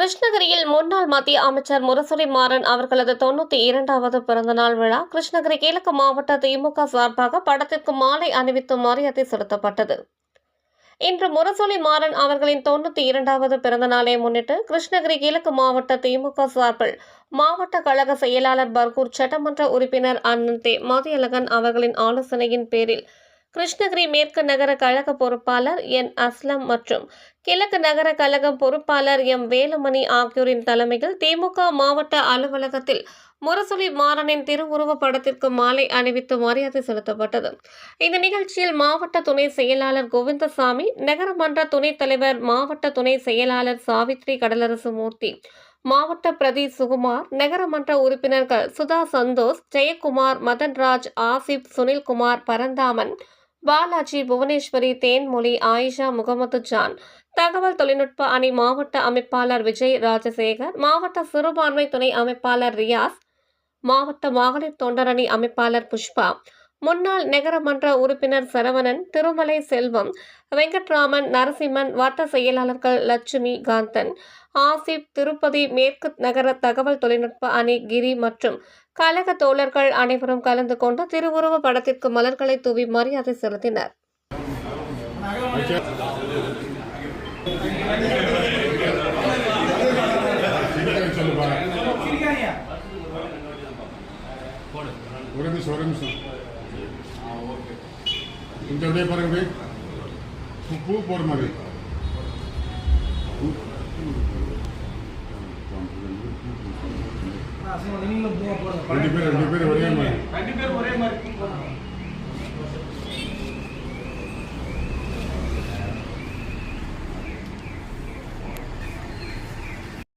கிருஷ்ணகிரியில் முன்னாள் மத்திய அமைச்சர் முரசொலி மாறன் அவர்களது தொண்ணூத்தி இரண்டாவது பிறந்தநாள் விழா கிருஷ்ணகிரி கிழக்கு மாவட்ட திமுக சார்பாக படத்திற்கு மாலை அணிவித்து மரியாதை செலுத்தப்பட்டது. இன்று முரசொலி மாறன் அவர்களின் தொண்ணூத்தி இரண்டாவது பிறந்தநாளை முன்னிட்டு கிருஷ்ணகிரி கிழக்கு மாவட்ட திமுக சார்பில் மாவட்ட கழக செயலாளர் பர்கூர் சட்டமன்ற உறுப்பினர் அண்ணன் தே. மதியழகன் அவர்களின் ஆலோசனையின் பேரில் கிருஷ்ணகிரி மேற்கு நகர கழக பொறுப்பாளர் என். அஸ்லம் மற்றும் கிழக்கு நகர கழகம் பொறுப்பாளர் எம். வேலுமணி ஆகியோரின் தலைமையில் திமுக மாவட்ட அலுவலகத்தில் முரசொலி மாறனின் திருவுருவப் படத்திற்கு மாலை அணிவித்து மரியாதை செலுத்தப்பட்டது. இந்த நிகழ்ச்சியில் மாவட்ட துணை செயலாளர் கோவிந்தசாமி நகரமன்ற துணைத் தலைவர் மாவட்ட துணை செயலாளர் சாவித்ரி கடலரசு மூர்த்தி மாவட்ட பிரதி சுகுமார் நகரமன்ற உறுப்பினர்கள் சுதா சந்தோஷ் ஜெயக்குமார் மதன்ராஜ் ஆசிப் சுனில்குமார் பரந்தாமன் பாலாஜி புவனேஸ்வரி தேன்மொழி ஆயிஷா முகமது ஜான். தகவல் தொழில்நுட்ப அணி மாவட்ட அமைப்பாளர் விஜய் ராஜசேகர் மாவட்ட சிறுபான்மை துணை அமைப்பாளர் ரியாஸ் மாவட்ட மகளிர் தொண்டரணி அமைப்பாளர் புஷ்பா முன்னாள் நகரமன்ற உறுப்பினர் சரவணன் திருமலை செல்வம் வெங்கட்ராமன் நரசிம்மன் வட்ட செயலாளர்கள் லட்சுமி காந்தன் ஆசிப் திருப்பதி மேற்கு நகர தகவல் தொழில்நுட்ப அணி கிரி மற்றும் கழக தோழர்கள் அனைவரும் கலந்து கொண்டு திருவுருவ படத்திற்கு மலர்களை தூவி மரியாதை செலுத்தினர். ஒரு நிமிஷம் ஒரு நிமிஷம். கொஞ்சம் அப்படியே பாருங்க. பூ பூ போகிற மாதிரி. ரெண்டு பேர் ரெண்டு பேர் ஒரே மாதிரி ரெண்டு பேரும் ஒரே மாதிரி